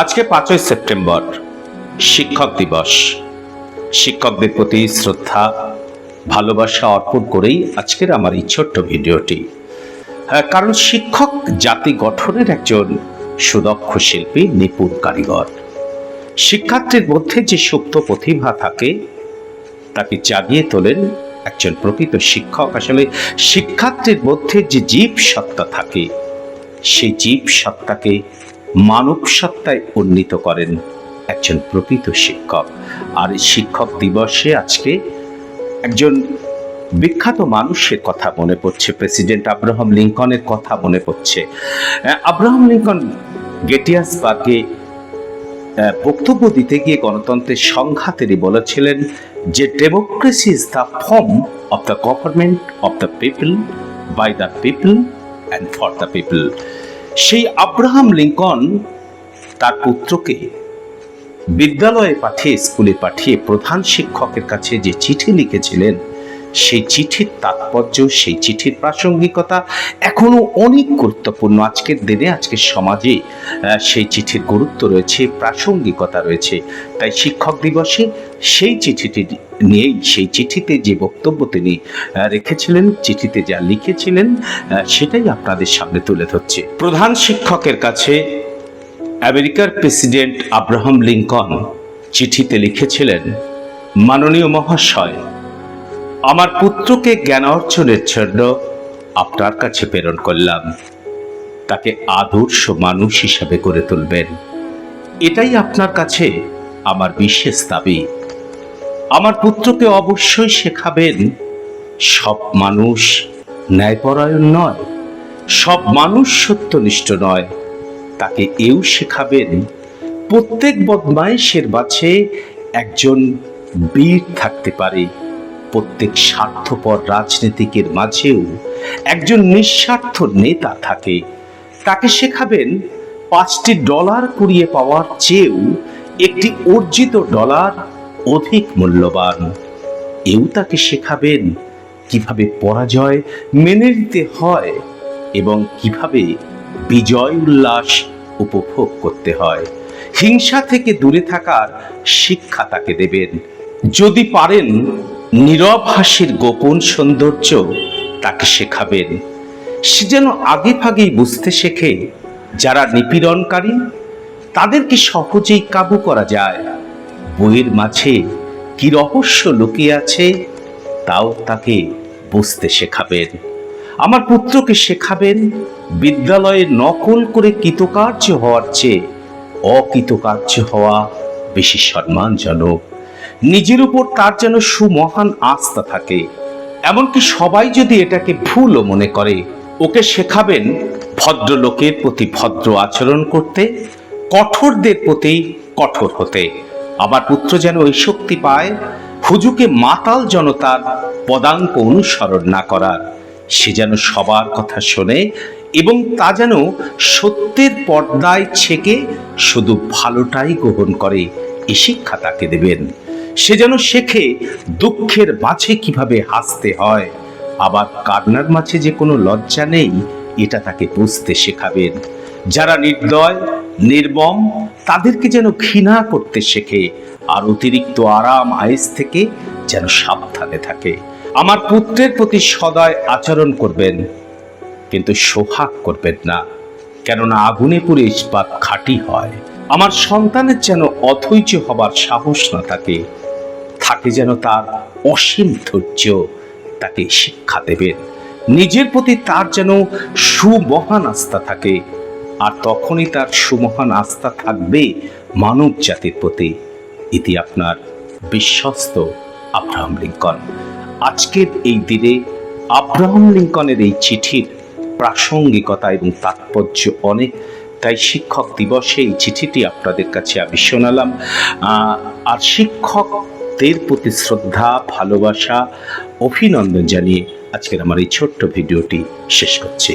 আজকে পাঁচই সেপ্টেম্বর শিক্ষক দিবস। শিক্ষকদের প্রতি শ্রদ্ধা ভালোবাসা অর্পণ করেই আজকের আমার এই ছোট্ট ভিডিওটি। হ্যাঁ, কারণ শিক্ষক জাতি গঠনের একজন সুদক্ষ শিল্পী নিপুণ কারিগর। শিক্ষার্থীর মধ্যে যে সুপ্ত প্রতিভা থাকে তাকে জাগিয়ে তোলেন একজন প্রকৃত শিক্ষক। আসলে শিক্ষার্থীর মধ্যে যে জীব সত্তা থাকে সেই জীব সত্তাকে মানব সত্তায় উন্নীত করেন একজন প্রকৃত শিক্ষক। আর শিক্ষক দিবসে আজকে একজন বিখ্যাত মানুষের কথা মনে পড়ছে প্রেসিডেন্ট আব্রাহাম লিঙ্কনের কথা মনে পড়ছে। আব্রাহাম লিঙ্কন গেটিয়াসবার্গে আহ, বক্তব্য দিতে গিয়ে গণতন্ত্রের সংঘাত তিনি বলেছিলেন যে democracy is the form of the government of the people by the people and for the people. সেই আব্রাহাম লিঙ্কন তার পুত্রকে বিদ্যালয়ে পাঠিয়ে, স্কুলে পাঠিয়ে প্রধান শিক্ষকের কাছে যে চিঠি লিখেছিলেন সেই চিঠির তাৎপর্য, সেই চিঠির প্রাসঙ্গিকতা এখনও অনেক গুরুত্বপূর্ণ। আজকের দিনে আজকের সমাজে সেই চিঠির গুরুত্ব রয়েছে, প্রাসঙ্গিকতা রয়েছে। তাই শিক্ষক দিবসে সেই চিঠিটি নিয়েই, সেই চিঠিতে যে বক্তব্য তিনি রেখেছিলেন, চিঠিতে যা লিখেছিলেন সেটাই আপনাদের সামনে তুলে ধরছে। প্রধান শিক্ষকের কাছে আমেরিকার প্রেসিডেন্ট আব্রাহাম লিঙ্কন চিঠিতে লিখেছিলেন, মাননীয় মহাশয় আমার পুত্রকে জ্ঞান অর্জনের জন্য আপনার কাছে প্রেরণ করলাম। তাকে আদর্শ মানুষ হিসাবে গড়ে তুলবেন। এটাই আপনার কাছে আমার বিশেষ দাবি। আমার পুত্রকে অবশ্যই শেখাবেন, সব মানুষ ন্যায়পরায়ণ নয়, সব মানুষ সত্যনিষ্ঠ নয়। তাকে এও শেখাবেন, প্রত্যেক বদমাইশের বাছে একজন বীর থাকতে পারে। প্রত্যেক স্বার্থপর রাজনীতিকের মাঝেও একজন নিঃস্বার্থ নেতা থাকে। তাকে শেখাবেন পাঁচটি ডলার কুড়িয়ে পাওয়ার চেয়েও একটি অর্জিত ডলার অধিক মূল্যবান। এও তাকে শেখাবেন কীভাবে পরাজয় মেনে নিতে হয় এবং কীভাবে বিজয় উল্লাস উপভোগ করতে হয়। হিংসা থেকে দূরে থাকার শিক্ষা তাকে দেবেন। যদি পারেন নীরব হাসির গোপন সৌন্দর্য তাকে শেখাবেন। সে যেন আগে ভাগেই বুঝতে শেখে, যারা নিপীড়নকারী তাদেরকে সহজেই কাবু করা যায়? বইয়ের মাঝে কি রহস্য লুকিয়ে আছে, তাও তাকে বুঝতে শেখাবেন। আমার পুত্রকে শেখাবেন, বিদ্যালয়ে নকল করে কৃতকার্য হওয়ার চেয়ে অকৃতকার্য হওয়া বেশি সম্মানজনক। নিজের উপর তার যেন সুমহান আস্থা থাকে। এমনকি সবাই যদি এটাকে ভুলও মনে করে, ওকে শেখাবেন ভদ্রলোকের প্রতি ভদ্র আচরণ করতে, কঠোরদের প্রতি কঠোর হতে। আবার পুত্র যেন ওই শক্তি পায়, হুজুকে মাতাল জনতার পদাঙ্ক অনুসরণ না করার। সে যেন সবার কথা শোনে এবং তা যেন সত্যের পর্দায় ছেকে শুধু ভালোটাই গ্রহণ করে, এ শিক্ষা তাকে দেবেন। সে যেন শেখে দুঃখের মাঝে কীভাবে হাসতে হয়। আবার কান্নার মাঝে যে কোনো লজ্জা নেই, এটা তাকে বুঝতে শেখাবেন। যারা নির্দয় নির্মম তাদেরকে যেন ঘৃণা করতে শেখে, আর অতিরিক্ত আরাম আয়েস থেকে যেন সাবধানে থাকে। আমার পুত্রের প্রতি সদয় আচরণ করবেন, কিন্তু সোহাগ করবেন না, কেননা আগুনে পুড়ে ইস্পাত খাঁটি হয়। আমার সন্তানের যেন অধৈর্য হবার সাহস না থাকে থাকে যেন তার অসীম ধৈর্য তাকে শিক্ষা দেবেন। নিজের প্রতি তার যেন সুমহান আস্থা থাকে, আর তখনই তার সুমহান আস্থা থাকবে মানব জাতির প্রতি। ইতি আপনার বিশ্বস্ত আব্রাহাম লিঙ্কন। আজকের এই দিনে আব্রাহাম লিঙ্কনের এই চিঠির প্রাসঙ্গিকতা এবং তাৎপর্য অনেক তাই শিক্ষক দিবসে এই চিঠিটি আপনাদের কাছে আমি শোনালাম। আর শিক্ষকদের প্রতি শ্রদ্ধা, ভালোবাসা, অভিনন্দন জানিয়ে আজকের আমার এই ছোট্ট ভিডিওটি শেষ করছি।